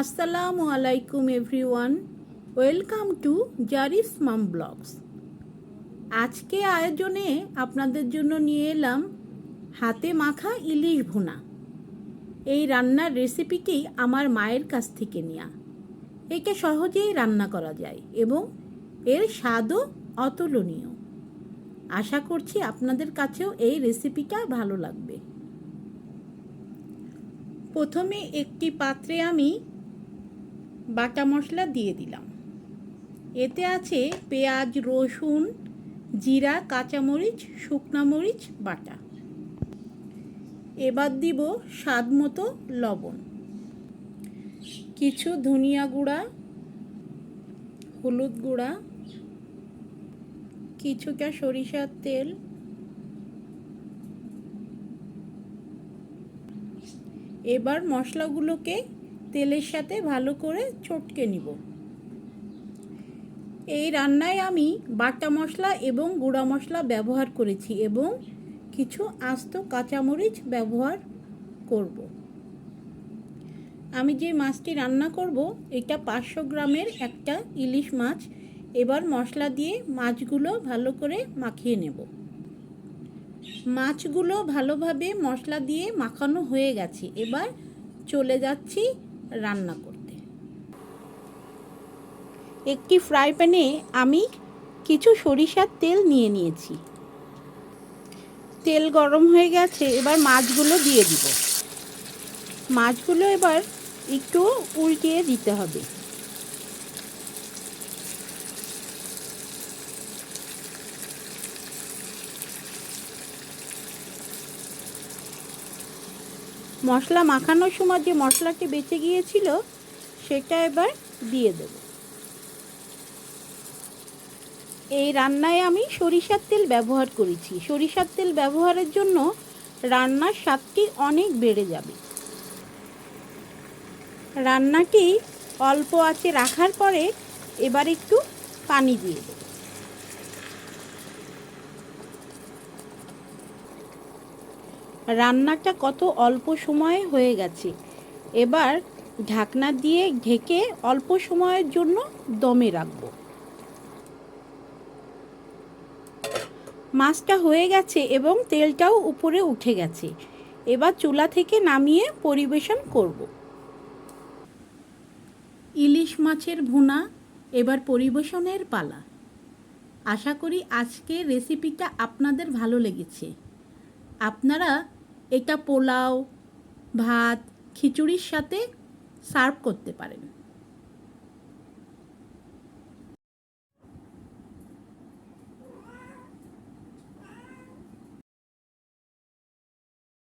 আসসালামু আলাইকুম everyone, welcome to Jari's mom blogs. আজকে আয়োজনে আপনাদের জন্য নিয়ে এলাম হাতে মাখা ইলিশ ভুনা। এই রান্নার রেসিপিটি আমার মায়ের কাছ থেকে নেওয়া একে সহজেই রান্না করা যায় এবং এর স্বাদও অতুলনীয়। আশা করছি আপনাদের কাছেও এই রেসিপিটা ভালো লাগবে। প্রথমে একটি পাত্রে আমি বাটা মশলা দিয়ে দিলাম। এতে আছে পেঁয়াজ, রসুন, জিরা, কাঁচামরিচ, শুকনা মরিচ, বাটা। এবার দিব স্বাদ মতো লবণ। কিছু ধনিয়া গুঁড়া, হলুদ গুঁড়া, কিছুটা সরিষার তেল, এবার মশলাগুলোকে তেলের সাথে ভালো করে চটকে নিব। এই রান্নায় আমি বাটা মশলা এবং গুঁড়া মশলা ব্যবহার করেছি এবং কিছু আস্ত কাঁচামরিচ ব্যবহার করব। আমি যে মাছটি রান্না করব, এটা পাঁচশো গ্রামের একটা ইলিশ মাছ। এবার মশলা দিয়ে মাছগুলো ভালো করে মাখিয়ে নেব। মাছগুলো ভালোভাবে মশলা দিয়ে মাখানো হয়ে গেছে। এবার চলে যাচ্ছি রান্না করতে। একটি ফ্রাই প্যানে আমি কিছু সরিষার তেল নিয়ে নিয়েছি। তেল গরম হয়ে গেছে, এবার মাছগুলো দিয়ে দিব। মাছগুলো এবার একটু উল্টিয়ে দিতে হবে। মশলা মাখানোর সময় যে মশলাটি বেঁচে গিয়েছিল, সেটা এবার দিয়ে দেব। এই রান্নায় আমি সরিষার তেল ব্যবহার করেছি। সরিষার তেল ব্যবহারের জন্য রান্নার স্বাদটি অনেক বেড়ে যাবে। রান্নাটি অল্প আঁচে রাখার পরে এবার একটু পানি দিয়ে দেব। রান্নাটা কত অল্প সময়ে হয়ে গেছে। এবার ঢাকনা দিয়ে ঢেকে অল্প সময়ের জন্য দমে রাখব। মাছটা হয়ে গেছে এবং তেলটাও উপরে উঠে গেছে। এবার চুলা থেকে নামিয়ে পরিবেশন করব। ইলিশ মাছের ভুনা, এবার পরিবেশনের পালা। আশা করি আজকের রেসিপিটা আপনাদের ভালো লেগেছে। আপনারা এটা পোলাও ভাত খিচুড়ির সাথে সার্ভ করতে পারেন।